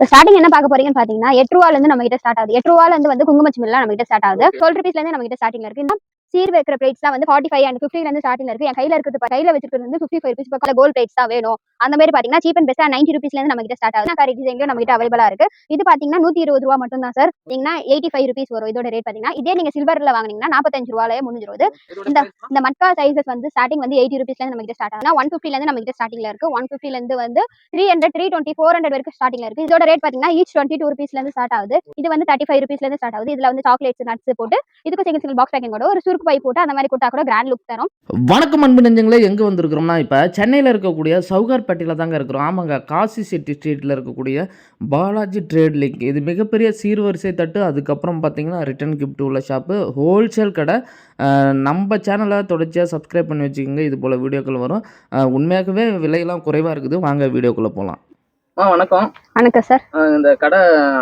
Starting என்ன பார்க்க போறீங்கன்னு பாத்தீங்கன்னா எட்டு ரூபால இருந்து நம்ம கிட்ட ஸ்டார்ட் ஆகுது. எட்டு ரூபால இருந்து வந்து குங்குமச்சிமில்லாம் நம்ம கிட்ட ஸ்டார்ட் ஆகுது. டுவெல் ருபீஸ்ல இருந்து நம்ம கிட்ட ஸ்டார்டிங்ல இருக்கு. சீர் வைக்கிற பிளேட்ஸ்லாம் வந்து ஃபார்ட்டி ஃபைவ் அண்ட் ஃபிஃப்டில இருந்து ஸ்டார்டிங்ல இருக்கு. என் கையில இருக்கிறது கையில வச்சிருக்கிறது வந்து ஃபிஃப்டி ஃபைவ் ருபீஸ் பக்கம் கோல்ட் பிளேட்ஸ் தான் வேணும். அந்த மாதிரி பாத்தீங்கன்னா சீப் அண்ட் பெஸ்டா நைன்டி ருபீஸ்ல இருந்து நம்ம கிட்ட ஸ்டார்ட் ஆகுது கரெக்ட் டிசைன்ல நம்ம கிட்ட அவைலபிளா இருக்கு. இது பாத்தீங்கன்னா நூத்தி இருபது ரூபா மட்டும் தான் சார் நீங்கன்னா எயிட்டி ஃபைவ் ருபீஸ் வரும். இதோட ரேட் பாத்தீங்கன்னா. இதே நீங்க சில்வர்ல வாங்குனீங்கன்னா நாற்பத்தஞ்சு ரூபாயே முடிஞ்சிருது. இந்த இந்த மட்கா சைஸஸ் வந்து ஸ்டார்டிங் வந்து எயிட்டி ருபீஸ்ல இருந்து நம்ம கிட்ட ஸ்டார்ட் ஆகுது ஒன் ஃபிஃப்டில இருந்து நம்ம கிட்ட ஸ்டார்டிங்ல இருக்கு. ஒன் ஃபிஃப்டில இருந்து வந்து three hundred three twenty four hundred வரைக்கும் ஸ்டார்டிங்ல இருக்கு. இதோட ரேட் பாத்தீங்கன்னா ஈச் டுவெண்ட்டி டூ ருபீஸ்ல இருந்து ஸ்டார்ட் ஆகுது. இது வந்து தேர்ட்டி ஃபைவ் ருபீஸ்ல இருந்து ஸ்டார்ட் ஆகுது. இதுல வந்து சாக்லேட்ஸ் நட்ஸ் போட்டு இதுக்கு சிங்கிள் சிங்கிள் பாக்ஸ் பேக்கிங் கூட ஒரு சுருக்கு பை போட்டு அந்த மாதிரி கொடுத்தா கூட கிராண்ட் லுக் தரும். வணக்கம் அன்பு நெஞ்சங்களே எங்கே வந்திருக்கிறோம்னா இப்போ சென்னையில் இருக்கக்கூடிய சவுகார்பேட்டையில் தாங்க இருக்கிறோம். ஆமாங்க காசி செட்டி ஸ்ட்ரீட்டில் இருக்கக்கூடிய பாலாஜி ட்ரேட் லிங்க் இது மிகப்பெரிய சீர்வரிசை தட்டு. அதுக்கப்புறம் பார்த்தீங்கன்னா ரிட்டன் கிஃப்ட் உள்ள ஷாப்பு ஹோல்சேல் கடை. நம்ம சேனலை தொடர்ச்சியாக சப்ஸ்கிரைப் பண்ணி வச்சுக்கோங்க. இது போல் வீடியோக்கள் வரும். உண்மையாகவே விலையெல்லாம் குறைவாக இருக்குது. வாங்க வீடியோக்குள்ளே போகலாம் ஆ வணக்கம். வணக்கம் சார் இந்த கடை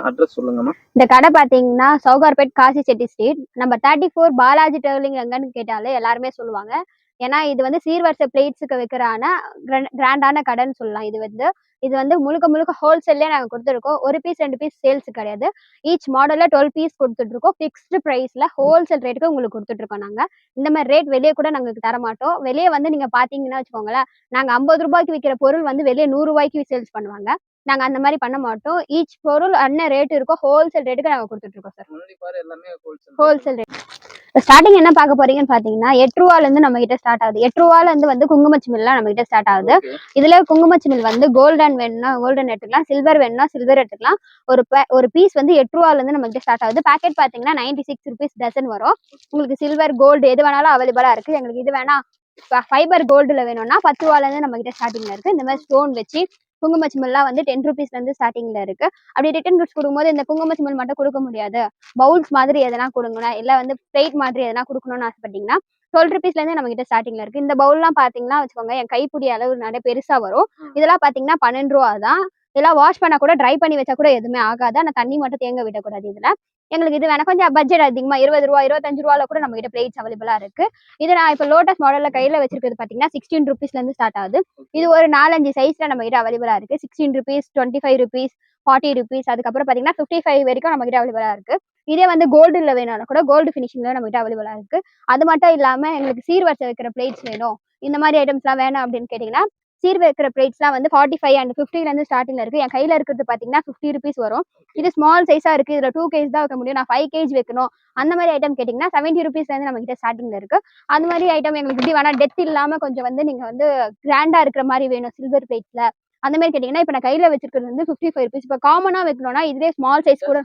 அட்ரஸ் சொல்லுங்கம்மா. இந்த கடை பாத்தீங்கன்னா சௌகார்பேட் காசி செட்டி ஸ்ட்ரீட் நம்ம தேர்ட்டி ஃபோர் பாலாஜி டர்லிங் எங்கன்னு கேட்டாலே எல்லாருமே சொல்லுவாங்க. ஏன்னா இது வந்து சீர்வரிசை பிளேட்ஸுக்கு வைக்கிறான கிராண்டான கடைன்னு சொல்லலாம். இது வந்து இது வந்து முழுக்க முழுக்க ஹோல்சேல்லே நாங்கள் கொடுத்துருக்கோம். ஒரு பீஸ் ரெண்டு பீஸ் சேல்ஸ் கிடையாது. ஈச் மாடல்ல டுவெல் பீஸ் கொடுத்துட்டு இருக்கோம் ஃபிக்ஸ்டு ப்ரைஸ்ல ஹோல்சேல் ரேட்டுக்கு உங்களுக்கு கொடுத்துட்டு இருக்கோம் நாங்க. இந்த மாதிரி ரேட் வெளியே கூட நாங்களுக்கு தர மாட்டோம் வெளியே வந்து நீங்க பாத்தீங்கன்னா வச்சுக்கோங்களேன் நாங்க ஐம்பது ரூபாய்க்கு விற்கிற பொருள் வந்து வெளியே நூறு ரூபாய்க்கு சேல்ஸ் பண்ணுவாங்க. நாங்க அந்த மாதிரி பண்ண மாட்டோம். ஈச் பொருள் என்ன ரேட் இருக்கோ ஹோல்சேல் ரேட்டுக்கு நாங்க கொடுத்துட்டு இருக்கோம் சார் ஹோல்சேல் ரேட் ஸ்டார்டிங் என்ன பார்க்க போறீங்கன்னு பாத்தீங்கன்னா எட்டு ரூபால இருந்து நம்ம கிட்ட ஸ்டார்ட் ஆகுது. எட்டு ரூபால இருந்து வந்து குங்குமச்சிமில்லாம் நம்ம கிட்ட ஸ்டார்ட் ஆகுது. இதுல குங்குமச்சிமில் வந்து கோல்டன் வேணும்னா கோல்டன் எடுத்துக்கலாம். சில்வர் வேணும்னா சில்வர் எடுத்துக்கலாம். ஒரு ஒரு பீஸ் வந்து எட்டு ரூபால இருந்து நம்ம கிட்ட ஸ்டார்ட் ஆகுது. பேக்கெட் பாத்தீங்கன்னா நைன்டி சிக்ஸ் ருபீஸ் டசன் வரும். உங்களுக்கு சில்வர் கோல்டு எது வேணாலும் அவைலபிளா இருக்கு. எங்களுக்கு இது வேணா ஃபைபர் கோல்டுல வேணும்னா பத்து ரூபால இருந்து நம்ம கிட்ட ஸ்டார்டிங்ல இருக்கு. இந்த மாதிரி ஸ்டோன் வச்சு குங்குமச்சிமில்லாம் வந்து டென் ருபீஸ்ல இருந்து ஸ்டார்டிங்ல இருக்கு. அப்படி ரிட்டன் கிஃப்ட்ஸ் கொடுக்கும்போது இந்த குங்குமச்சிமல் மட்டும் கொடுக்க முடியாது. பவுல்ஸ் மாதிரி எதனா கொடுங்கண்ணா இல்ல வந்து பிளேட் மாதிரி எதனா கொடுக்கணும்னு ஆசைப்பட்டீங்கன்னா டுவெல் ருபீஸ்ல இருந்து நம்ம கிட்ட ஸ்டார்டிங்ல இருக்கு. இந்த பவுல்லாம் பாத்தீங்கன்னா வச்சுக்கோங்க என் கைப்பிடி அளவு நிறைய பெருசா வரும். இதெல்லாம் பாத்தீங்கன்னா பன்னெண்டு ரூபா தான் இதெல்லாம் வாஷ் பண்ணா கூட ட்ரை பண்ணி வச்சா கூட எதுவுமே ஆகாது. ஆனால் தண்ணி மட்டும் தேங்க விடக்கூடாது இதுல. எங்களுக்கு இது வேணா கொஞ்சம் பட்ஜெட் அதிகமா இருபது ரூபா இருபத்தஞ்சு ரூபால கூட நம்ம கிட்ட பிளேட்ஸ் அவைலபிளா இருக்கு. இது நான் இப்போ லோட்டஸ் மாடல்ல கையில வச்சிருக்கிறது பாத்தீங்கன்னா சிக்ஸ்டீன் ருபீஸ்ல இருந்து ஸ்டார்ட் ஆகுது. இது ஒரு நாலஞ்சு சைஸ்ல நம்ம கிட்ட அவைலபிளா இருக்கு. Sixteen rupees twenty five rupees forty rupees அதுக்கப்புறம் பாத்தீங்கன்னா ஃபிஃப்டி ஃபைவ் வரைக்கும் நம்ம கிட்ட அவைலபிளா இருக்கு. இதே வந்து கோல்டுல வேணும்னா கூட கோல்டு ஃபினிஷிங்ல நம்ம கிட்ட அவைலபிளா இருக்கு. அது மட்டும் இல்லாம எங்களுக்கு சீர்வரிசை வைக்கிற பிளேட்ஸ் வேணும். இந்த மாதிரி ஐட்டம்ஸ்லாம் வேணும் அப்படின்னு கேட்டிங்கன்னா சீர் வைக்கிற பிளேட்ஸ்லாம் வந்து ஃபார்ட்டி ஃபைவ் அண்ட் ஃபிஃப்டிலேருந்து ஸ்டார்டிங்கில் இருக்கு. என் கையில் இருக்கிறது பார்த்தீங்கன்னா ஃபிஃப்டி ருபீஸ் வரும். இது ஸ்மால் சைஸாக இருக்கு. இதில் டூ கேஜ் தான் வைக்க முடியும். நான் ஃபைவ் கேஜ் வைக்கணும். அந்த மாதிரி ஐட்டம் கேட்டிங்கன்னா செவன்ட்டி ருபீஸ்லேருந்து நம்ம கிட்ட ஸ்டார்டிங்கில் இருக்கு. அந்த மாதிரி ஐட்டம் எங்களுக்கு இப்படி வேணா டெத் இல்லாம கொஞ்சம் வந்து நீங்க வந்து கிராண்டா இருக்கிற மாதிரி வேணும். சில்வர் பிளேட்ஸ்ல அந்த மாதிரி கேட்டிங்கன்னா இப்போ நான் கையில் வச்சிருக்கிறது வந்து ஃபிஃப்டி ஃபைவ் ருபீஸ் இப்போ காமனா வைக்கணும்னா இதுவே ஸ்மால் சைஸ் கூட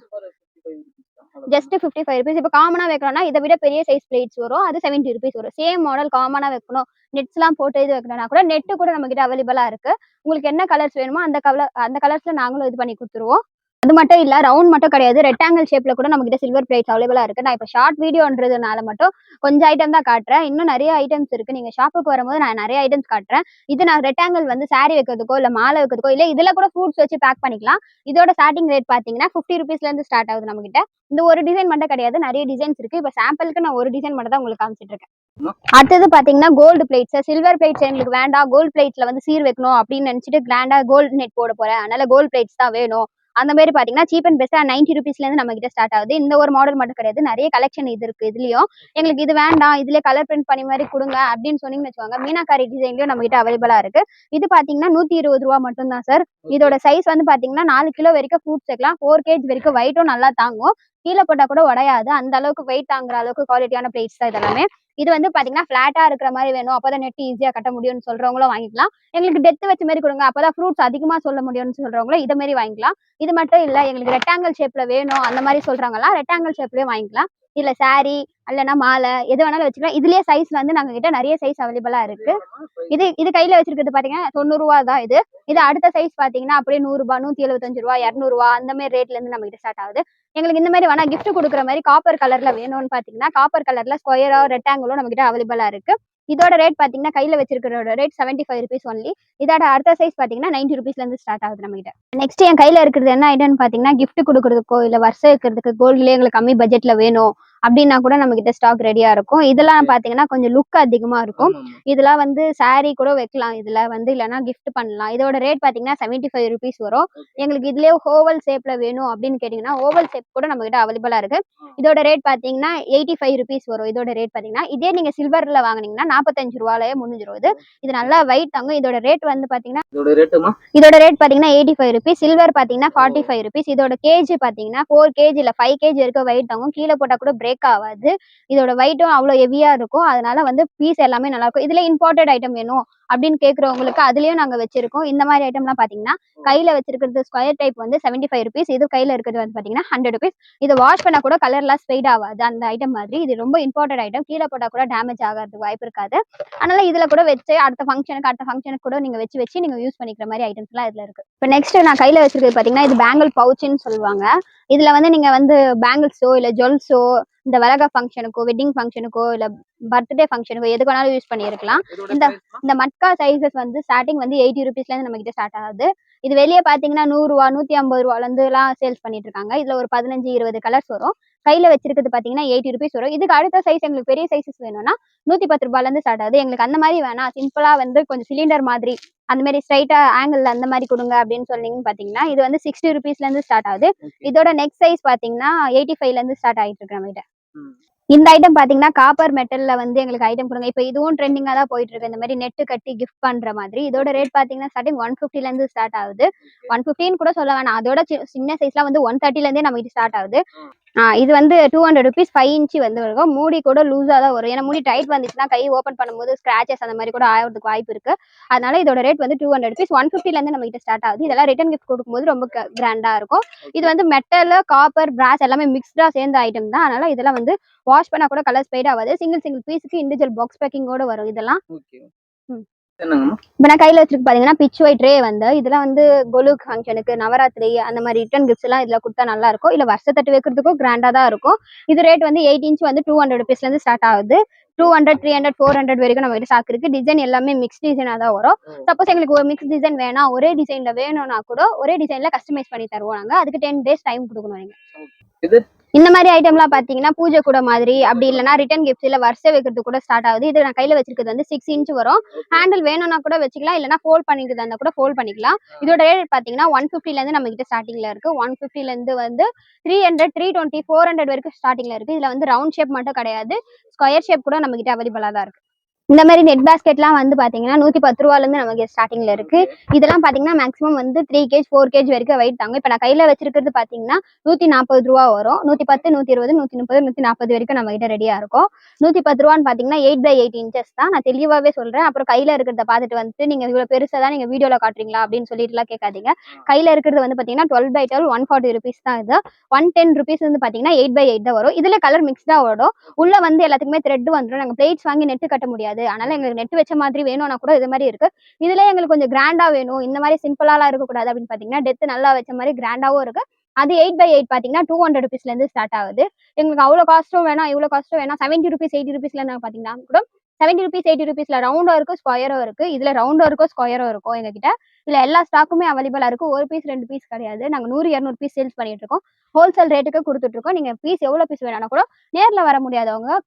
ஜஸ்ட் ஃபிஃப்டி ஃபைவ் ருபீஸ் இப்போ காமனாக வைக்கணும்னா இதை விட பெரிய சைஸ் பிளேட்ஸ் வரும். அது செவன்ட்டி ருபீஸ் வரும். சேம் மாடல் காமனாக வைக்கணும். நெட்ஸ்லாம் போட்டு இது வைக்கணும்னா கூட நெட்டு கூட நம்ம கிட்ட அவைலபிளாக இருக்கு. உங்களுக்கு என்ன கலர்ஸ் வேணுமோ அந்த கலர் அந்த கலர்ஸ்ல நாங்களும் இது பண்ணி கொடுத்துருவோம். அது மட்டும் இல்ல ரவுண்ட் மட்டும் கிடையாது. ரெக்டாங்கிள் ஷேப்ல கூட நம்ம கிட்ட சில்வர் பிளேட்ஸ் அவைலபிளா இருக்கு. நான் இப்போ ஷார்ட் வீடியோன்றதுனால மட்டும் கொஞ்சம் ஐட்டம் தான் காட்டுறேன். இன்னும் நிறைய ஐட்டம்ஸ் இருக்கு. நீங்க ஷாப்புக்கு வரும்போது நான் நிறைய ஐட்டம்ஸ் காட்டுறேன். இது நான் ரெக்டாங்கிள் வந்து சாரி வைக்கிறதுக்கோ இல்ல மாலை வைக்கிறதுக்கோ இல்ல இதுல கூட ஃப்ரூட்ஸ் வச்சு பேக் பண்ணிக்கலாம். இதோட ஸ்டார்டிங் ரேட் பாத்தீங்கன்னா ஃபிஃப்டி ருபீஸ்ல இருந்து ஸ்டார்ட் ஆகுது நம்ம கிட்ட இந்த ஒரு டிசைன் மட்டும் கிடையாது. நிறைய டிசைன்ஸ் இருக்கு. இப்போ சாம்பிளுக்கு நான் ஒரு டிசைன் மட்டும் தான் உங்களுக்கு காமிச்சிட்டு இருக்கேன். அடுத்தது பாத்தீங்கன்னா கோல்டு பிளேட்ஸ் சில்வர் பிளேட்ஸ் எங்களுக்கு வேண்டாம். கோல்டு பிளேட்ஸ்ல வந்து சீர் வைக்கணும் அப்படின்னு நினைச்சிட்டு கிராண்டா கோல்டு நெட் போட போறேன். அதனால கோல்டு பிளேட்ஸ் தான் வேணும். அந்த மாதிரி பாத்தீங்கன்னா சீப் அண்ட் பெஸ்டா நைன்டி ருபீஸ்ல இருந்து நம்ம கிட்ட ஸ்டார்ட் ஆகுது. இந்த ஒரு மாடல் மட்டும் கிடையாது. நிறைய கலெக்ஷன் இது இருக்கு. இதுலயும் எங்களுக்கு இது வேண்டாம். இதுல கலர் பிரிண்ட் பண்ணி மாதிரி கொடுங்க அப்படின்னு சொன்னீங்கன்னு வச்சுக்கோங்க. மீனாக்காரி டிசைன்லயும் நம்ம கிட்ட அவைலபிளா இருக்கு. இது பாத்தீங்கன்னா நூத்தி இருபது ரூபா மட்டும் தான் சார் இதோட சைஸ் வந்து பாத்தீங்கன்னா நாலு கிலோ வரைக்கும் ஃப்ரூட்ஸ் வைக்கலாம். ஃபோர் கேஜ் வரைக்கும் வெயிட்டும் நல்லா தாங்கும். கீழே போட்டா கூட உடையாது. அந்த அளவுக்கு வெயிட் தாங்குற அளவுக்கு குவாலிட்டியான பிளேட்ஸ் தான் இதெல்லாமே. இது வந்து பாத்தீங்கன்னா ஃபிளாட்டா இருக்கிற மாதிரி வேணும். அப்பதான் நெட் ஈஸியா கட்ட முடியும்னு சொல்றவங்களும் வாங்கிக்கலாம். எங்களுக்கு டெத் வச்ச மாதிரி கொடுங்க. அப்பதான் ஃப்ரூட்ஸ் அதிகமா சொல்ல முடியும்னு சொல்றவங்களும் இதை மாதிரி வாங்கிக்கலாம். இது மட்டும் இல்ல எங்களுக்கு ரெக்டாங்கிள் ஷேப்ல வேணும். அந்த மாதிரி சொல்றாங்கலாம் ரெக்டாங்கிள் ஷேப்லயே வாங்கிக்கலாம். இல்ல சாரி இல்லைன்னா மாலை எது வேணாலும் வச்சுக்கலாம். இதுலயே சைஸ் வந்து நாங்க கிட்ட நிறைய சைஸ் அவைலபிளா இருக்கு. இது இது கையில வச்சிருக்கிறது பாத்தீங்கன்னா தொண்ணூறு ரூபா தான் இது. இது அடுத்த சைஸ் பாத்தீங்கன்னா அப்படியே நூறு ரூபாய் நூத்தி எழுபத்தஞ்சு ரூபா இரநூறுவா ரூபா அந்த மாதிரி ரேட்ல இருந்து நம்ம கிட்ட ஸ்டார்ட் ஆகுது. எங்களுக்கு இந்த மாதிரி வேணா கிஃப்ட் கொடுக்குற மாதிரி காப்பர் கலர்ல வேணும்னு பாத்தீங்கன்னா காப்பர் கலர்ல ஸ்கொயரோ ரெக்டாங்கிளோ நம்ம கிட்ட அவைலபிளா இருக்கு. இதோட ரேட் பாத்தீங்கன்னா கையில் வச்சிருக்கிறோட rate seventy five rupees only இதோட அடுத்த சைஸ் பாத்தீங்கன்னா நைன்டி ருபீஸ்ல இருந்து ஸ்டார்ட் ஆகுது நம்ம கிட்ட நெக்ஸ்ட் என் கையில் இருக்கிறது என்ன ஐட்டம்னு பாத்தீங்கன்னா கிஃப்ட் கொடுக்குறதுக்கோ இல்ல வருஷம் இருக்கிறதுக்கு கோல்ட்லயே எங்களுக்கு கம்மி பட்ஜெட்டில் வேணும். அப்படின்னா கூட நம்ம கிட்ட ஸ்டாக் ரெடியா இருக்கும். இதெல்லாம் பாத்தீங்கன்னா கொஞ்சம் லுக் அதிகமா இருக்கும். இதெல்லாம் வந்து saree கூட வைக்கலாம். இதுல வந்து இல்லைன்னா gift பண்ணலாம். இதோட ரேட் பாத்தீங்கன்னா செவன்டி ஃபைவ் ருபீஸ் வரும் எங்களுக்கு இதுலயே ஓவல் ஷேப்ல வேணும் அப்படின்னு கேட்டீங்கன்னா ஓவல் ஷேப் கூட நம்ம கிட்ட அவைலபிளா இருக்கு. இதோட ரேட் பாத்தீங்கன்னா எயிட்டி ஃபைவ் ருபீஸ் வரும். இதோட ரேட் பாத்தீங்கன்னா இதே நீங்க சில்வர்ல வாங்குனீங்கன்னா நாற்பத்தஞ்சு ரூபாலயே முடிஞ்சிரும். இது இது நல்லா வெயிட் தாங்கும் இதோட ரேட் வந்து பாத்தீங்கன்னா இதோட ரேட் பாத்தீங்கன்னா எயிட்டி ஃபைவ் ருபீஸ் சில்வர் பாத்தீங்கன்னா ஃபார்ட்டி ஃபைவ் ருபீஸ் இதோட கேஜி பாத்தீங்கன்னா ஃபோர் கேஜி இல்ல ஃபைவ் கேஜி இருக்க வெயிட் தாங்கும் கீழே போட்டா கூட பிரேக் ஆகாது. இதோட வெயிட்டும் அவ்வளவு ஹெவியா இருக்கும். அதனால வந்து பீஸ் எல்லாமே நல்லா இருக்கும். இதுல இம்போர்ட்டட் ஐட்டம் வேணும். அப்படின்னு கேட்குறவங்களுக்கு அதுலேயும் நாங்கள் வச்சிருக்கோம். இந்த மாதிரி ஐட்டம்லாம் பார்த்தீங்கன்னா கையில் வச்சிருக்கிறது ஸ்கொயர் டைப் வந்து செவன்டி ஃபைவ் ருபீஸ் இது கையில் இருக்கிறது வந்து பார்த்தீங்கன்னா ஹண்ட்ரட் ருபீஸ் இது வாஷ் பண்ணால் கூட கலர்லாம் ஸ்பெய்ட் ஆகாது. அந்த ஐட்டம் மாதிரி. இது ரொம்ப இம்பார்ட்டன்ட் ஐட்டம் கீழே போட்டால் கூட டேமேஜ் ஆகிறதுக்கு வாய்ப்பு இருக்காது. அதனால இதில் கூட வச்சு அடுத்த ஃபங்க்ஷனுக்கு அடுத்த ஃபங்க்ஷனுக்கு கூட நீங்கள் வச்சு வச்சு நீங்கள் யூஸ் பண்ணிக்கிற மாதிரி ஐட்டம்ஸ்லாம் இதில் இருக்குது இப்போ நெக்ஸ்ட் நான் கையில் வச்சிருக்கிறது பார்த்தீங்கன்னா இது பேங்கிள் பவுச்சுன்னு சொல்லுவாங்க. இதில் வந்து நீங்கள் வந்து பேங்கிள்ஸோ இல்லை ஜுவல்ஸோ இந்த வளக ஃபங்க்ஷனுக்கோ வெட்டிங் ஃபங்க்ஷனுக்கோ இல்லை பர்த்டே ஃபங்க்ஷனுக்கோ எதுக்கு வேணாலும் யூஸ் பண்ணியிருக்கலாம். இந்த-? இந்த மட்கா சைஸஸ் வந்து ஸ்டார்டிங் வந்து எயிட்டி ருபீஸ்ல இருந்து நம்ம கிட்ட ஸ்டார்ட் ஆகுது. இது வெளியே பாத்தீங்கன்னா நூறு ரூபா நூத்தி ஐம்பது ரூபால இருந்து எல்லாம் சேல்ஸ் பண்ணிட்டு இருக்காங்க இதுல ஒரு பதினஞ்சு இருபது கலர்ஸ் வரும். கையில வச்சிருக்கிறது பாத்தீங்கன்னா எயிட்டி ருபீஸ் வரும். இதுக்கு அடுத்த சைஸ் எங்களுக்கு பெரிய சைஸஸ் வேணும்னா நூத்தி பத்து ரூபாயில இருந்து ஸ்டார்ட் ஆகுது. எங்களுக்கு அந்த மாதிரி வேணாம். சிம்பிளா வந்து கொஞ்சம் சிலிண்டர் மாதிரி அந்த மாதிரி ஸ்ட்ரைட்டா ஆங்கிள் அந்த மாதிரி கொடுங்க அப்படின்னு சொன்னீங்கன்னு பாத்தீங்கன்னா இது வந்து சிக்ஸ்டி ருபீஸ்ல இருந்து ஸ்டார்ட் ஆகுது. இதோட நெக்ஸ்ட் சைஸ் பாத்தீங்கன்னா எயிட்டி ஃபைவ்ல இருந்து ஸ்டார்ட் ஆயிட்டு இருக்கு நம்ம கிட்ட ம். இந்த ஐட்டம் பாத்தீங்கன்னா காப்பர் மெட்டல்ல வந்து எங்களுக்கு ஐட்டம் கொடுங்க. இப்போ இதுவும் ட்ரெண்டிங்கா தான் போயிட்டு இருக்கு இந்த மாதிரி நெட் கட்டி கிஃப்ட் பண்ற மாதிரி. இதோட ரேட் பாத்தீங்கன்னா ஸ்டார்டிங் ஒன் ல இருந்து ஸ்டார்ட் ஆகுது. ஒன் ஃபிஃப்டின்னு கூட சொல்ல வேணாம். அதோட சின்ன சைஸ்லாம் வந்து ஒன் ல இருந்தே நம்ம ஸ்டார்ட் ஆகுது. இது வந்து two hundred rupees five inch வந்து இருக்கும். மூடி கூட லூஸா தான் வரும். ஏன்னா மூடி டைட் வந்துச்சுன்னா கை ஓப்பன் பண்ணும்போது ஸ்கிராச்சஸ் அந்த மாதிரி கூட ஆகிறதுக்கு வாய்ப்பு இருக்கு. அதனால இதோட ரேட் வந்து டூ ஹண்ட்ரட் ருபீஸ் ஒன் இருந்து நம்ம கிட்ட ஸ்டார்ட் ஆகுது. இதெல்லாம் ரிட்டன் கிஃப்ட் கொடுக்கும்போது ரொம்ப கிராண்டா இருக்கும். இது வந்து மெட்டல் காப்பர் பிராஸ் எல்லாமே மிக்ஸ்டா சேர்ந்த ஐட்டம் தான். அதனால இதெல்லாம் வந்து வாஷ் பண்ணா கூட கலர் ஸ்பெய்ட் ஆகாது. சிங்கிள் சிங்கிள் பீஸுக்கு இண்டிவிஜுவல் பாக்ஸ் பேக்கிங்கோட வரும் இதெல்லாம். இப்போ நான் கையில வச்சிருக்கு பாத்தீங்கன்னா பிச் ஒயிட் ட்ரே வந்து இதெல்லாம் வந்து கொலுக் ஃபங்க்ஷனுக்கு நவராத்திரி அந்த மாதிரி ரிட்டர்ன் கிஃப்ட்ஸ் எல்லாம் இதுல கொடுத்தா நல்லா இருக்கும். இல்ல வருஷத்தட்டு வைக்கிறதுக்கும் கிராண்டா தான் இருக்கும். இது ரேட் வந்து எயிட் இன்ச் வந்து டூ ஹண்ட்ரட் ருபீஸ்ல இருந்து ஸ்டார்ட் ஆகுது. Two hundred three hundred four hundred வரைக்கும் நம்ம கிட்ட ஸ்டாக் இருக்கு. டிசைன் எல்லாமே மிக்ஸ் டிசைனா தான் வரும். சப்போஸ் எங்களுக்கு ஒரு மிக்ஸ் டிசைன் வேணாம் ஒரே டிசைன்ல வேணும்னா கூட ஒரே டிசைன்ல கஸ்டமைஸ் பண்ணி தருவோம் நாங்க அதுக்கு டென் டேஸ் டைம் கொடுக்கணும் நீங்க. இது? இந்த மாதிரி ஐட்டம்லாம் பாத்தீங்கன்னா பூஜை கூட மாதிரி அப்படி இல்லைன்னா ரிட்டர்ன் கிஃப்ட்ஸ் இல்ல வருஷம் வைக்கிறது கூட ஸ்டார்ட் ஆகுது. இது நான் கையில வச்சிருக்கிறது வந்து சிக்ஸ் இன்ச் வரும். ஹேண்டில் வேணும்னா கூட வச்சுக்கலாம் இல்லைன்னா ஃபோல்ட் பண்ணிக்கிறதா இருந்தா கூட ஃபோல்ட் பண்ணிக்கலாம். இதோட ரேட் பாத்தீங்கன்னா ஒன் இருந்து நம்ம கிட்ட ஸ்டார்டிங்ல இருக்கு. ஒன் இருந்து வந்து three hundred three twenty four hundred வரைக்கும் ஸ்டார்டிங்ல இருக்கு. இதுல வந்து ரவுண்ட் ஷேப் மட்டும் கிடையாது. ஸ்கொயர் ஷேப் கூட நம்ம கிட்ட அவைலபிளா தான் இருக்கு. இந்த மாதிரி நெட் பேஸ்கெட்லாம் வந்து பாத்தீங்கன்னா நூத்தி பத்து ரூபால இருந்து நமக்கு ஸ்டார்டிங்ல இருக்கு. இதெல்லாம் பாத்தீங்கன்னா மேக்ஸிமம் வந்து த்ரீ கேஜ் ஃபோர் கேஜ் வரைக்கும் வெயிட் தாங்க இப்போ நான் கையில வச்சிருக்கிறது பாத்தீங்கன்னா நூத்தி நாற்பது ரூபா வரும். நூத்தி பத்து நூத்தி இருபது நூத்தி முப்பது நூத்தி நாற்பது வரைக்கும் நம்ம கிட்ட ரெடியாக இருக்கும். நூத்தி பத்து ரூபான்னு பாத்தீங்கன்னா எயிட் பை எயிட் இன்ச்சஸ் தான். நான் தெளிவாகவே சொல்றேன். அப்புறம் கையில் இருக்கிறத பார்த்துட்டு வந்துட்டு நீங்க இவ்வளோ பெருசா தான் நீங்க வீடியோல காட்டுறீங்களா அப்படின்னு சொல்லிட்டுலாம் கேட்காதீங்க. கையில் இருக்கிறது வந்து பார்த்தீங்கன்னா twelve by twelve one forty rupees தான் இது. ஒன் டென் ருபீஸ் வந்து பாத்தீங்கன்னா எயிட் பை எயிட் தான் வரும். இதுல கலர் மிக்ஸ்டா வரும் உள்ள வந்து எல்லாத்துக்குமே த்ரெட் வந்துடும் நாங்கள் பிளேட்ஸ் வாங்கி நெட் கட்ட முடியாது. அதனால எங்களுக்கு நெட் வச்ச மாதிரி வேணும்னா கூட இது மாதிரி இருக்கு. இதுல எங்களுக்கு கொஞ்சம் கிராண்டா வேணும். இந்த மாதிரி சிம்பிளாலாம் இருக்கக்கூடாது அப்படின்னு பாத்தீங்கன்னா டெத் நல்லா வச்ச மாதிரி கிராண்டாவும் இருக்கு. அது எயிட் பை எயிட் பாத்தீங்கன்னா டூ ஹண்ட்ரட் ருபீஸ்ல இருந்து ஸ்டார்ட் ஆகுது. எங்களுக்கு அவ்வளவு காஸ்ட்டும் வேணாம் இவ்வளவு காஸ்ட்டும் வேணாம். செவன்டி ருபீஸ் எயிட்டி ருபீஸ்ல பாத்தீங்கன்னா கூட செவன்டி ருபீஸ் எயிட்டி ருபீஸ்ல ரவுண்டும் இருக்கும் ஸ்கொயரும் இருக்கு இதுல ரவுண்டும் இருக்கும் ஸ்கொயரும் இருக்கும் எங்ககிட்ட இதுல எல்லா ஸ்டாக்குமே அவைலபிளா இருக்கு. ஒரு பீஸ் ரெண்டு பீஸ் கிடையாது. நாங்க நூறு இரநூறு பீஸ் சேல்ஸ் பண்ணிட்டு இருக்கோம். ஹோல்சேல் ரேட்டுக்கு கொடுத்துட்டு இருக்கோம். நீங்க பீஸ் எவ்வளவு பீஸ் வேணாலும் கூட நேர்ல வர முடியாதவங்க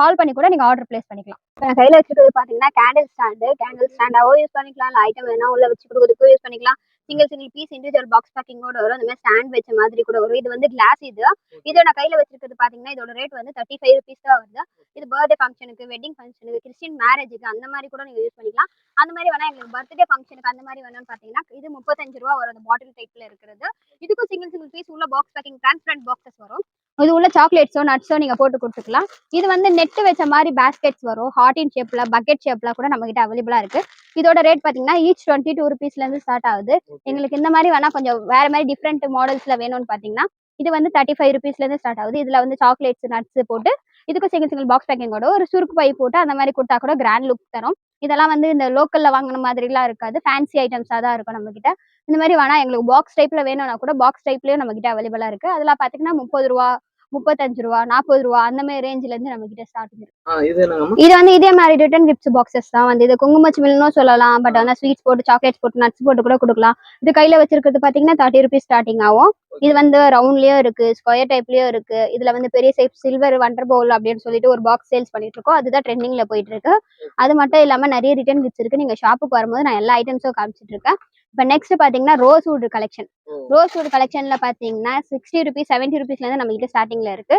கால் பண்ணி கூட நீங்க ஆர்டர் பிளேஸ் பண்ணிக்கலாம். நான் கையில வச்சிருக்கிறது பாத்தீங்கன்னா கேண்டில் ஸ்டாண்டு கேண்டில் ஸ்டாண்டாவோ யூஸ் பண்ணிக்கலாம். இல்ல ஐட்டம் வேணா உள்ள வச்சு கொடுக்கறதுக்கும் யூஸ் பண்ணிக்கலாம். Single single piece individual box பேக்கிங்கோட வரும். அந்த மாதிரி ஸ்டாண்ட் வச்ச மாதிரி கூட வரும். இது வந்து கிளாஸ் இது. இதோ நான் கையில வச்சிருக்கிறது பாத்தீங்கன்னா இதோட ரேட் வந்து தேர்ட்டி ஃபைவ் ருபீஸ் தான் வருது. இது பர்த்டே ஃபங்க்ஷனுக்கு வெட்டிங் ஃபங்க்ஷனுக்கு கிறிஸ்டின் மேரேஜுக்கு அந்த மாதிரி கூட நீங்க யூஸ் பண்ணிக்கலாம். அந்த மாதிரி வேணா எங்களுக்கு பர்த்டே ஃபங்க்ஷனுக்கு அந்த மாதிரி வேணும்னு பாத்தீங்கன்னா இது முப்பத்தஞ்சு ரூபா வரும் அந்த பாட்டில் டைப்ல இருக்கிறது. இதுக்கும் சிங்கிள் சிங்கிள் பீஸ் உள்ள பாக்ஸ் பேக்கிங் டிரான்ஸ்பரண்ட் பாக்ஸஸ் வரும். இது உள்ள சாக்லேட்ஸோ நட்ஸோ நீங்க போட்டு கொடுத்துக்கலாம். இது வந்து நெட் வச்ச மாதிரி பேஸ்கெட்ஸ் வரும். ஹார்டின் ஷேப்ல பக்கெட் ஷேப்ல கூட நம்ம கிட்ட அவைலபிளா இருக்கு. இதோட ரேட் பாத்தீங்கன்னா ஈச் டுவெண்ட்டி டூ ருபீஸ்ல இருந்து ஸ்டார்ட் ஆகுது. எங்களுக்கு இந்த மாதிரி வேணா கொஞ்சம் வேற மாதிரி டிஃப்ரெண்ட் மாடல்ஸ்ல வேணும்னு பாத்தீங்கன்னா இது வந்து தேர்ட்டி ஃபைவ் ருபீஸ்ல இருந்து ஸ்டார்ட் ஆகுது. இதுல வந்து சாக்லேட்ஸ் நட்ஸ் போட்டு இதுக்கு சிங்கிள் சிங்கிள் பாக்ஸ் பேக்கிங்கோட ஒரு சுருக்கு பை போட்டு அந்த மாதிரி கொடுத்தா கூட கிராண்ட் லுக் தரும். இதெல்லாம் வந்து இந்த லோக்கல்ல வாங்கின மாதிரிலாம் இருக்காது. ஃபேன்சி ஐட்டம்ஸா தான் இருக்கும் நம்ம கிட்ட இந்த மாதிரி வேணா எங்களுக்கு பாக்ஸ் டைப்ல வேணும்னா கூட பாக்ஸ் டைப்லயும் நம்ம கிட்ட அவைலபிளா இருக்கு. அதெல்லாம் பாத்தீங்கன்னா முப்பது ரூபா முப்பத்தஞ்சு ரூபா நாற்பது ரூபா அந்த மாதிரி ரேஞ்சில இருந்து நம்ம கிட்ட ஸ்டார்டிங் இருக்கு. இது வந்து இதே மாதிரி ரிட்டன் கிஃப்ட்ஸ் பாக்ஸஸ் தான் வந்து. இது குங்குமச்சிமில்னும் சொல்லலாம் பட் வந்து ஸ்வீட்ஸ் போட்டு சாக்லேட்ஸ் போட்டு நட்ஸ் போட்டு கூட கொடுக்கலாம். இது கையில வச்சிருக்கிறது பாத்தீங்கன்னா தேர்ட்டி ருபீஸ் ஸ்டார்டிங் ஆகும். இது வந்து ரவுண்ட்லயும் இருக்கு ஸ்கொயர் டைப்லயும் இருக்கு. இதுல வந்து பெரிய சைஸ் சில்வர் வண்டர் பவுல் அப்படின்னு சொல்லிட்டு ஒரு பாக்ஸ் சேல்ஸ் பண்ணிட்டு இருக்கோம். அதுதான் ட்ரெண்டிங்ல போயிட்டு இருக்கு. அது மட்டும் இல்லாம நிறைய ரிட்டன் கிஃப்ட்ஸ் இருக்கு. நீங்க ஷாப்புக்கு வரும்போது நான் எல்லா ஐட்டம்ஸும் காமிச்சிட்டு இருக்கேன். இப்போ நெக்ஸ்ட் பாத்தீங்கன்னா rosewood collection rosewood கலெக்ஷன்ல பாத்தீங்கன்னா சிக்ஸ்டி ருபீஸ் செவன்டி ருபீஸ்ல இருந்து நம்ம கிட்ட ஸ்டார்டிங்ல இருக்கு.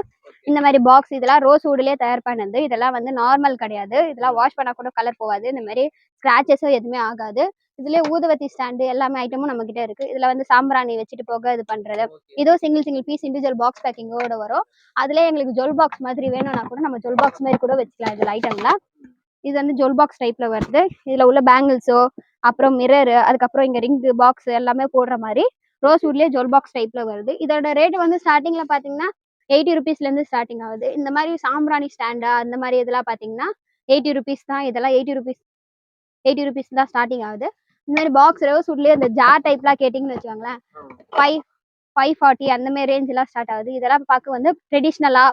இந்த மாதிரி பாக்ஸ் இதெல்லாம் ரோஸ் வுட்லயே தயார் பண்ணது. இதெல்லாம் வந்து நார்மல் கிடையாது. இதெல்லாம் வாஷ் பண்ணா கூட கலர் போகாது. இந்த மாதிரி ஸ்கிராச்சஸும் எதுவுமே ஆகாது. இதுலயே ஊதுவத்தி ஸ்டாண்டு எல்லாமே ஐட்டமும் நம்ம கிட்ட இருக்கு. இதுல வந்து சாம்பிராணி வச்சுட்டு போக இது பண்றது. இதுவும் single single piece individual box பேக்கிங்கோட வரும். அதுல எங்களுக்கு ஜொல் பாக்ஸ் மாதிரி வேணும்னா கூட நம்ம ஜொல் பாக்ஸ் மாதிரி கூட வச்சுக்கலாம். இதுல ஐட்டம்ல இது வந்து ஜொல் பாக்ஸ் டைப்ல வருது. இதுல உள்ள பேங்கிள்ஸோ அப்புறம் மிரர் அதுக்கப்புறம் இங்க ரிங் பாக்ஸ் எல்லாமே போடுற மாதிரி ரோஸ் வுட்லயே ஜொல் பாக்ஸ் டைப்ல வருது. இதோட ரேட் வந்து ஸ்டார்டிங்ல பாத்தீங்கன்னா எயிட்டி ருபீஸ்ல இருந்து ஸ்டார்டிங் ஆகுது. இந்த மாதிரி சாம்பிராணி ஸ்டாண்டா அந்த மாதிரி இதெல்லாம் பாத்தீங்கன்னா எயிட்டி ருபீஸ் தான் இதெல்லாம் எயிட்டி ருபீஸ் எயிட்டி ருபீஸ் தான் ஸ்டார்டிங் ஆகுது. இந்த மாதிரி பாக்ஸ் ரோஸ் வுட்லயே இந்த ஜார் டைப்லாம் கேட்டிங்கன்னு வச்சுக்கோங்களேன் ஃபைவ் ஃபைவ் ஃபார்ட்டி அந்த மாதிரி ரேஞ்ச்லாம் ஸ்டார்ட் ஆகுது. இதெல்லாம் பார்க்க வந்து ட்ரெடிஷ்னலா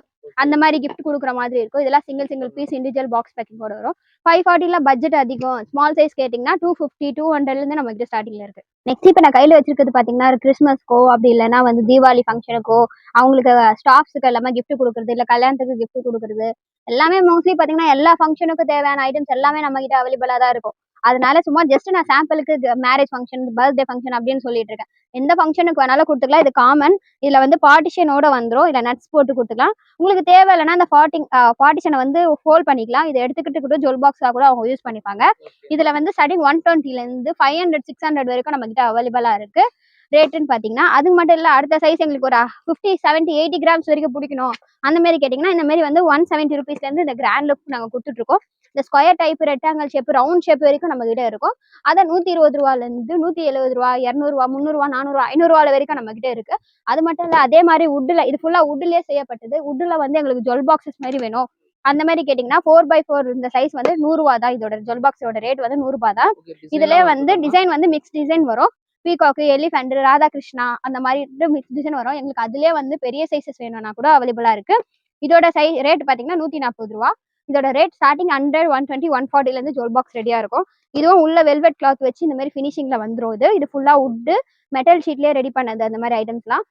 அந்த மாதிரி கிஃப்ட் கொடுக்குற மாதிரி இருக்கும். இதெல்லாம் single single piece individual box பேக்கிங்கோட வரும். ஃபைவ் ஃபார்ட்டில பட்ஜெட் அதிகம். ஸ்மால் சைஸ் கேட்டிங்கன்னா டூ ஃபிஃப்டி டூ ஹண்ட்ரட்லேருந்து நம்ம கிட்ட ஸ்டார்டிங்ல இருக்கு. நெக்ஸ்ட் இப்போ நான் கையில் வச்சிருக்கிறது பார்த்தீங்கன்னா கிறிஸ்மஸ்க்கோ அப்படி இல்லைனா வந்து தீபாவளி ஃபங்க்ஷனுக்கோ அவங்களுக்கு ஸ்டாஃப்ஸுக்கு எல்லாமே கிஃப்ட் கொடுக்குறது இல்லை கல்யாணத்துக்கு கிஃப்ட் கொடுக்குறது எல்லாமே மோஸ்ட்லி பார்த்தீங்கன்னா எல்லா ஃபங்க்ஷனுக்கும் தேவையான ஐட்டம்ஸ் எல்லாமே நம்ம கிட்ட அவைலபிளாக தான் இருக்கும். அதனால சும்மா ஜஸ்ட் நான் சாம்பிளுக்கு மேரேஜ் ஃபங்க்ஷன் பர்த்டே ஃபங்க்ஷன் அப்படின்னு சொல்லிட்டு இருக்கேன். எந்த ஃபங்க்ஷனுக்கு வேணாலும் கொடுத்துக்கலாம். இது காமன் இதுல வந்து பார்ட்டிஷனோட வந்துரும். இல்ல நட்ஸ் போட்டு கொடுத்துக்கலாம். உங்களுக்கு தேவை இல்லைன்னா அந்த பார்ட்டிங் பார்ட்டிஷனை வந்து ஹோல்ட் பண்ணிக்கலாம். இதை எடுத்துக்கிட்டு கூட ஜொல் பாக்ஸா கூட அவங்க யூஸ் பண்ணிப்பாங்க. இதுல வந்து ஸ்டார்டிங் ஒன் டுவெண்ட்டில இருந்து ஃபைவ் ஹண்ட்ரட் சிக்ஸ் ஹண்ட்ரட் வரைக்கும் நம்ம கிட்ட அவைலபிளா இருக்கு. ரேட்டுன்னு பாத்தீங்கன்னா அது மட்டும் இல்ல அடுத்த சைஸ் எங்களுக்கு ஒரு ஃபிஃப்டி செவன்ட்டி எயிட்டி கிராம்ஸ் வரைக்கும் பிடிக்கணும். அந்த மாதிரி கேட்டிங்கன்னா இந்த மாதிரி வந்து ஒன் செவன்ட்டி ருபீஸ்ல இருந்து இந்த கிராண்ட் லுக் நாங்க கொடுத்துட்டு இருக்கோம். இந்த square type rectangle shape round shape வரைக்கும் நம்ம கிட்ட இருக்கும். அதை நூத்தி இருபது ரூபால இருந்து நூத்தி எழுபது ரூபா இரநூறுவா முந்நூறுவா நானூறுவா ஐநூறுவால வரைக்கும் நம்ம கிட்ட இருக்கு. அது மட்டும் இல்ல அதே மாதிரி வுட்ல இது ஃபுல்லா வுட்லயே செய்யப்பட்டது. வுட்ல வந்து எங்களுக்கு ஜொல் பாக்ஸஸ் மாதிரி வேணும். அந்த மாதிரி கேட்டிங்கன்னா ஃபோர் பை ஃபோர் இந்த சைஸ் வந்து நூறுரூவா தான் இதோட ஜொல் பாக்ஸோட ரேட் வந்து நூறுபா தான். இதுலயே வந்து டிசைன் வந்து மிக்ஸ் டிசைன் வரும். பீகாக்கு எலிஃபென்ட் ராதாகிருஷ்ணா அந்த மாதிரி மிக்ஸ் டிசைன் வரும். எங்களுக்கு அதுலயே வந்து பெரிய சைஸஸ் வேணும்னா கூட அவைலபிளா இருக்கு. இதோட சை ரேட் பாத்தீங்கன்னா நூத்தி நாற்பது ரூபா. இதோட rate starting hundred one twenty one ஃபார்ட்டில இருந்து ஜோல் பாக்ஸ் ரெடியா இருக்கும். இதுவும் உள்ள வெல்வெட் கிளாத் வச்சு இந்த மாதிரி ஃபினிஷிங்ல வந்துரும் இது. இது ஃபுல்லா வுட்டு மெட்டல் ஷீட்லயே ரெடி பண்ணது அந்த மாதிரி ஐட்டம்ஸ்லாம்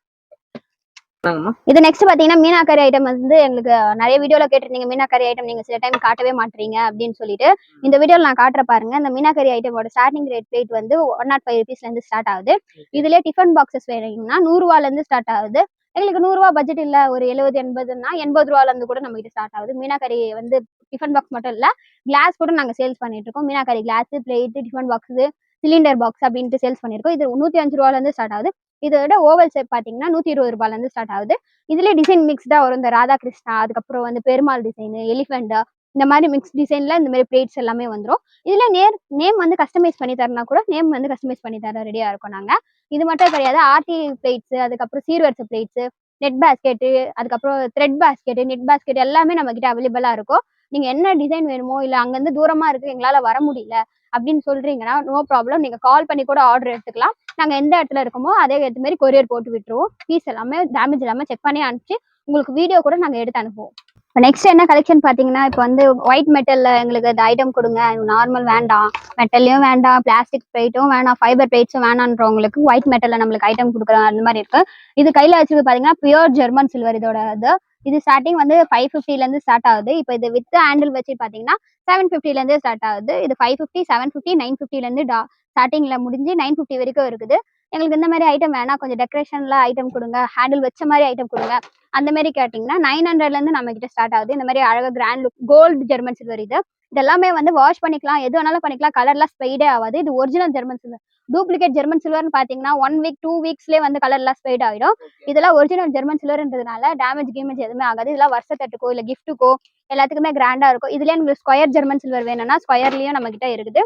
இது நெக்ஸ்ட் பாத்தீங்கன்னா மீனாக்கரி ஐட்டம் வந்து எங்களுக்கு நிறைய வீடியோல கேட்டிருந்தீங்க. மீனாக்கரி ஐட்டம் நீங்க சில டைம் காட்டவே மாட்டீங்க அப்படின்னு சொல்லிட்டு. இந்த வீடியோல நான் காட்டுற பாருங்க. இந்த மீனாக்கரி ஐட்டமோட ஸ்டார்டிங் ரேட் ரேட் வந்து ஒன் நாட் ஃபைவ் ருபீஸ்ல இருந்து ஸ்டார்ட் ஆகுது. இதுலயே டிஃபன் பாக்ஸஸ் வேணுங்கன்னா நூறுவால இருந்து ஸ்டார்ட் ஆகுது. எங்களுக்கு நூறுரூவா பட்ஜெட் இல்ல ஒரு எழுபது எண்பதுன்னா எண்பது ரூபால இருந்து கூட நம்ம கிட்ட ஸ்டார்ட் ஆகுது. மீனாக்கரி வந்து டிஃபன் பாக்ஸ் மட்டும் இல்ல கிளாஸ் கூட நாங்க சேல்ஸ் பண்ணிட்டு இருக்கோம். Meenakari glass plate tiffin box cylinder box அப்படின்ட்டு சேல்ஸ் பண்ணிருக்கோம். இது நூத்தி அஞ்சு ரூபால இருந்து ஸ்டார்ட் ஆகுது இதோட ஓவல் ஷேப் பாத்தீங்கன்னா நூத்தி இருபது ரூபாயிலேருந்து ஸ்டார்ட் ஆகுது. இதுலேயே டிசைன் மிக்ஸ்டா வரும். இந்த ராதாகிருஷ்ணா அதுக்கப்புறம் வந்து பெருமாள் டிசைன் எலிஃபென்ட் இந்த மாதிரி மிக்ஸ் டிசைனில் இந்த மாதிரி பிளேட்ஸ் எல்லாமே வந்துரும். இதில் நேர் நேம் வந்து கஸ்டமைஸ் பண்ணி தரனா கூட நேம் வந்து கஸ்டமைஸ் பண்ணி தர ரெடியாக இருக்கோம் நாங்கள் இது மட்டும் கிடையாது ஆர்டி பிளேட்ஸ் அதுக்கப்புறம் சீர்வரிசை பிளேட்ஸ் நெட் பேஸ்கெட்டு அதுக்கப்புறம் த்ரெட் பேஸ்கெட்டு நெட் பேஸ்கெட் எல்லாமே நம்ம அவைலபிளாக இருக்கும். நீங்கள் என்ன டிசைன் வேணுமோ இல்லை அங்கேருந்து தூரமாக இருக்கு எங்களால் வர முடியல அப்படின்னு சொல்கிறீங்கன்னா நோ ப்ராப்ளம் நீங்கள் கால் பண்ணி கூட ஆர்டர் எடுத்துக்கலாம். நாங்கள் எந்த இடத்துல இருக்கோமோ அதே ஏற்ற மாதிரி கொரியர் போட்டு விட்டுருவோம். பீஸ் எல்லாமே டேமேஜ் இல்லாமல் செக் பண்ணி அனுப்பிச்சு உங்களுக்கு வீடியோ கூட நாங்கள் எடுத்து அனுப்புவோம். இப்போ நெக்ஸ்ட் என்ன கலெக்ஷன் பாத்தீங்கன்னா இப்போ வந்து ஒயிட் மெட்டல்ல எங்களுக்கு அந்த ஐட்டம் கொடுங்க. நார்மல் வேண்டாம். மெட்டல்லையும் வேண்டாம். பிளாஸ்டிக் பிளேட்டும் வேணாம். ஃபைபர் பிளேட்ஸும் வேணான்றவங்களுக்கு ஒயிட் மெட்டல்ல நம்மளுக்கு ஐட்டம் கொடுக்குறோம். அந்த மாதிரி இருக்கு. இது கையில வச்சுருக்கு பாத்தீங்கன்னா பியூர் ஜெர்மன் சில்வர் இதோட இது. இது ஸ்டார்டிங் வந்து ஃபைவ் ஃபிஃப்டிலேருந்து ஸ்டார்ட் ஆகுது. இப்போ இது வித் ஹேண்டில் வச்சு பாத்தீங்கன்னா செவன் ஃபிஃப்டிலேருந்து ஸ்டார்ட் ஆகுது. இது five fifty seven fifty nine ஃபிஃப்டிலேருந்து டா ஸ்டார்டிங்ல முடிஞ்சு நைன் ஃபிஃப்டி வரைக்கும் இருக்குது. எங்களுக்கு இந்த மாதிரி ஐட்டம் வேணாம். கொஞ்சம் டெக்கரேஷனில் ஐட்டம் கொடுங்க. ஹேண்டில் வச்ச மாதிரி ஐட்டம் கொடுங்க. அந்த மாதிரி கேட்டிங்கன்னா நைன் ஹண்ட்ரட்ல இருந்து நம்ம கிட்ட ஸ்டார்ட் ஆகுது. இந்த மாதிரி அழகா grand look gold German silver இது. இதெல்லாமே வந்து வாஷ் பண்ணிக்கலாம். எது வேணாலும் பண்ணிக்கலாம். கலர்லாம் ஸ்பெய்டே ஆகாது. இது original German silver duplicate German சில்வர்னு பாத்தீங்கன்னா ஒன் வீக் டூ வீக்ஸ்லேயே வந்து கலர்லாம் ஸ்பெய்ட் ஆயிடும். இதெல்லாம் ஒரிஜினல் ஜெர்மன் சில்வர்ன்றதுனால டேமேஜ் கீமேஜ் எதுவுமே ஆகாது. இதெல்லாம் வருஷத்தட்டுக்கோ இல்ல கிஃப்ட்டுக்கோ எல்லாத்துக்குமே கிராண்டா இருக்கும். இதுலயே உங்களுக்கு ஸ்கொயர் ஜெர்மன் சில்வர் வேணும்னா ஸ்கொயர்லயும் நம்ம கிட்ட இருக்குது.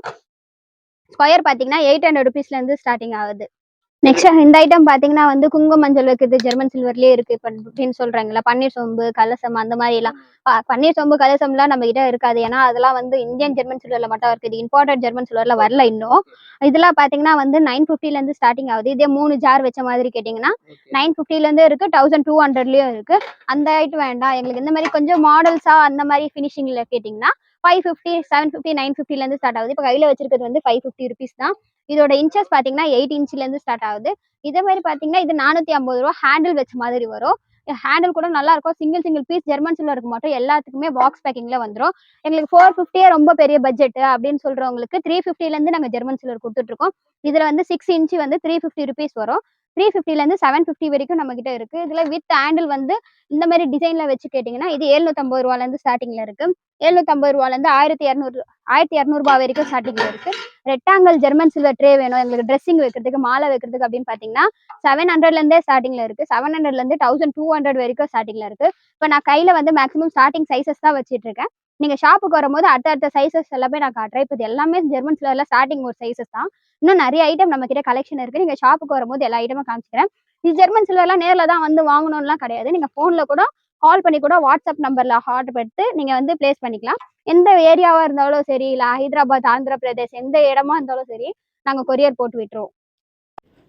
ஸ்கொயர் பாத்தீங்கன்னா எயிட் ஹண்ட்ரட் ருபீஸ்ல இருந்து ஸ்டார்டிங் ஆகுது. நெக்ஸ்ட் இந்த ஐட்டம் பாத்தீங்கன்னா வந்து குங்கும மஞ்சள் இருக்குது ஜெர்மன் சில்வர்லயே இருக்கு. இப்ப அப்படின்னு சொல்றாங்கல்ல பன்னீர் சோம்பு கலசம் அந்த மாதிரி எல்லாம் பன்னீர் சோம்பு கலசம்லாம் நம்ம கிட்ட இருக்காது. ஏன்னா அதெல்லாம் வந்து இந்தியன் ஜெர்மன் சில்வர்ல மட்டும் இருக்குது. இம்போர்ட்டட் ஜெர்மன் சில்வர்ல வரல இன்னும். இதெல்லாம் பாத்தீங்கன்னா வந்து நைன் ல இருந்து ஸ்டார்டிங் ஆகுது. இதே மூணு ஜார் வச்ச மாதிரி கேட்டீங்கன்னா நைன் ல இருந்து இருக்கு. தௌசண்ட் டூ ஹண்ட்ரட்லயும் இருக்கு. அந்த ஐட்டம் வேண்டாம். எங்களுக்கு இந்த மாதிரி கொஞ்சம் மாடல்ஸா அந்த மாதிரி ஃபினிஷிங்ல கேட்டீங்கன்னா five fifty seven fifty nine இருந்து ஸ்டார்ட் ஆகுது. இப்போ கையில வச்சிருக்கிறது வந்து ஃபைவ் ஃபிஃப்டி ருபீஸ் தான். இதோட இன்ச்சஸ் பாத்தீங்கன்னா எயிட் இன்ச்லேருந்து ஸ்டார்ட் ஆகுது. இதே மாதிரி பாத்தீங்கன்னா இது நானூத்தி ஐம்பது ரூபா ஹேண்டில் வச்ச மாதிரி வரும். ஹேண்டில் கூட நல்லா இருக்கும். சிங்கிள் சிங்கிள் பீஸ் ஜெர்மன் சில்வருக்கு மட்டும் எல்லாத்துக்குமே பாக்ஸ் பேக்கிங்ல வந்துரும். எங்களுக்கு ஃபோர் ஃபிஃப்டியே ரொம்ப பெரிய பட்ஜெட் அப்படின்னு சொல்றவங்களுக்கு த்ரீ ஃபிஃப்டிலேருந்து இருந்து நாங்க ஜெர்மன் சில்வர் கொடுத்துட்டு இருக்கோம். இதுல வந்து சிக்ஸ் இன்ச்சு வந்து த்ரீ ஃபிஃப்டி ருபீஸ் வரும். த்ரீ ஃபிஃப்டில இருந்து செவன் ஃபிஃப்டி வரைக்கும் நம்ம கிட்ட இருக்கு. இதுல வித் ஹேண்டில் வந்து இந்த மாதிரி டிசைன்ல வச்சு கேட்டீங்கன்னா இது 750 ரூபால இருந்து ஸ்டார்டிங்ல இருக்கு. 750 ரூபால இருந்து ஆயிரத்தி இரநூறு ஆயிரத்தி இரநூறுபா வரைக்கும் ஸ்டார்டிங்ல இருக்கு. ரெக்டாங்கல் ஜெர்மன் சில்வர் ட்ரே வேணும். எங்களுக்கு ட்ரெஸ்ஸிங் வைக்கிறதுக்கு மாலை வைக்கிறதுக்கு அப்படின்னு பாத்தீங்கன்னா செவன் ஹண்ட்ரட்ல இருந்தே ஸ்டார்டிங்ல இருக்கு. செவன் ஹண்ட்ரட்ல இருந்து தௌசண்ட் டூ ஹண்ட்ரட் வரைக்கும் ஸ்டார்டிங்ல இருக்கு. இப்போ நான் கையில வந்து மேக்ஸிமம் ஸ்டார்டிங் சைசஸ் தான் வச்சிட்டு இருக்கேன். நீங்க ஷாப்புக்கு வரும்போது அடுத்த அடுத்த சைசஸ் எல்லாமே நான் காட்டுறேன். இப்போ இது எல்லாமே ஜெர்மன் சில்வர்ல ஸ்டார்டிங் ஒரு சைசஸ் தான். இன்னும் நிறைய ஐட்டம் நம்ம கிட்ட கலெக்ஷன் இருக்கு. நீங்க ஷாப்புக்கு வரும்போது எல்லா ஐட்டமும் காமிச்சிக்கிறேன். இது ஜெர்மன் சில்வர்லாம் நேர்ல தான் வந்து வாங்கணும்லாம் கிடையாது. நீங்க போன்ல கூட கால் பண்ணி கூட வாட்ஸ்அப் நம்பர்ல ஆர்டர் எடுத்து நீங்க வந்து பிளேஸ் பண்ணிக்கலாம். எந்த ஏரியாவா இருந்தாலும் சரி இல்ல ஹைதராபாத் ஆந்திர பிரதேஷ் எந்த இடமா இருந்தாலும் சரி நாங்க கொரியர் போட்டு விட்டுருவோம்.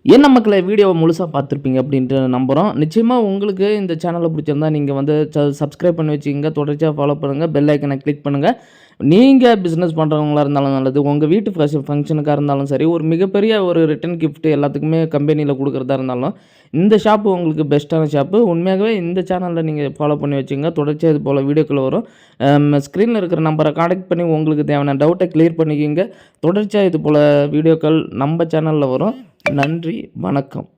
என்ன மக்களை வீடியோவை முழுசாக பார்த்துருப்பீங்க அப்படின்ட்டு நம்புகிறோம் நிச்சயமாக உங்களுக்கு இந்த சேனலை பிடிச்சிருந்தா நீங்கள் வந்து சப்ஸ்கிரைப் பண்ணி வச்சுக்கோங்க. தொடர்ச்சியாக ஃபாலோ பண்ணுங்கள் பெல் ஐக்கனை கிளிக் பண்ணுங்கள் நீங்கள் பிஸ்னஸ் பண்ணுறவங்களா இருந்தாலும் நல்லது. உங்கள் வீட்டு ஃபங்க்ஷன் ஃபங்க்ஷனுக்காக இருந்தாலும் சரி ஒரு மிகப்பெரிய ஒரு ரிட்டன் கிஃப்ட்டு எல்லாத்துக்குமே கம்பெனியில் கொடுக்குறதா இருந்தாலும் இந்த ஷாப்பு உங்களுக்கு பெஸ்ட்டான ஷாப்பு உண்மையாகவே இந்த சேனலில் நீங்கள் ஃபாலோ பண்ணி வச்சுங்க. தொடர்ச்சியாக இது போல் வீடியோக்கள் வரும். ஸ்க்ரீனில் இருக்கிற நம்பரை காண்டக்ட் பண்ணி உங்களுக்கு தேவையான டவுட்டை கிளியர் பண்ணிக்கிங்க. தொடர்ச்சியாக இது போல் வீடியோக்கள் நம்ம சேனலில் வரும். நன்றி வணக்கம்.